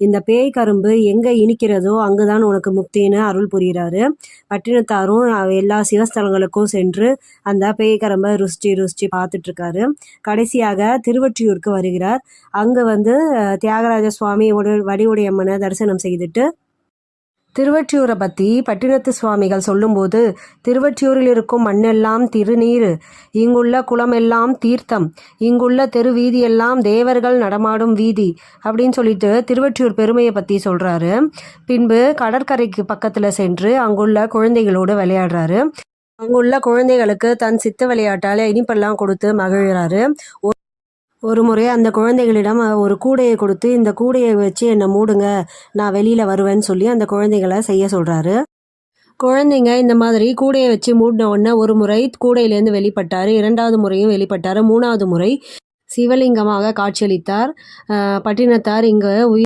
இந்த பேய் கரும்பு எங்கே இனிக்கிறதோ அங்குதான் உனக்கு முக்தின்னு அருள் புரிகிறாரு. பட்டினத்தாரும் எல்லா சிவஸ்தலங்களுக்கும் சென்று அந்த பேய் கரும்பை ருசிச்சு ருசிச்சு பார்த்துட்டு இருக்காரு கடைசியாக திருவொற்றியூருக்கு வருகிறார். அங்கே வந்து தியாகராஜ சுவாமி உடல் வடிவுடையம்மனை தரிசனம் செய்துட்டு திருவற்றியூரை பற்றி பட்டினத்து சுவாமிகள் சொல்லும்போது திருவற்றியூரில் இருக்கும் மண்ணெல்லாம் திருநீர் இங்குள்ள குளமெல்லாம் தீர்த்தம் இங்குள்ள தெரு வீதியெல்லாம் தேவர்கள் நடமாடும் வீதி அப்படின்னு சொல்லிட்டு திருவற்றியூர் பெருமையை பற்றி சொல்கிறாரு பின்பு கடற்கரைக்கு பக்கத்தில் சென்று அங்குள்ள குழந்தைகளோடு விளையாடுறாரு. அங்குள்ள குழந்தைகளுக்கு தன் சித்த விளையாட்டால் இனிப்பெல்லாம் கொடுத்து மகிழ்கிறாரு. ஒரு முறை அந்த குழந்தைகளிடம் ஒரு கூடையை கொடுத்து இந்த கூடையை வச்சு என்னை மூடுங்க நான் வெளியில் வருவேன்னு சொல்லி அந்த குழந்தைகளை செய்ய சொல்கிறாரு குழந்தைங்க இந்த மாதிரி கூடையை வச்சு மூடின உடனே ஒரு முறை கூடையிலேருந்து வெளிப்பட்டார் இரண்டாவது முறையும் வெளிப்பட்டார் மூணாவது முறை சிவலிங்கமாக காட்சியளித்தார். பட்டினத்தார் இங்கே உயிர்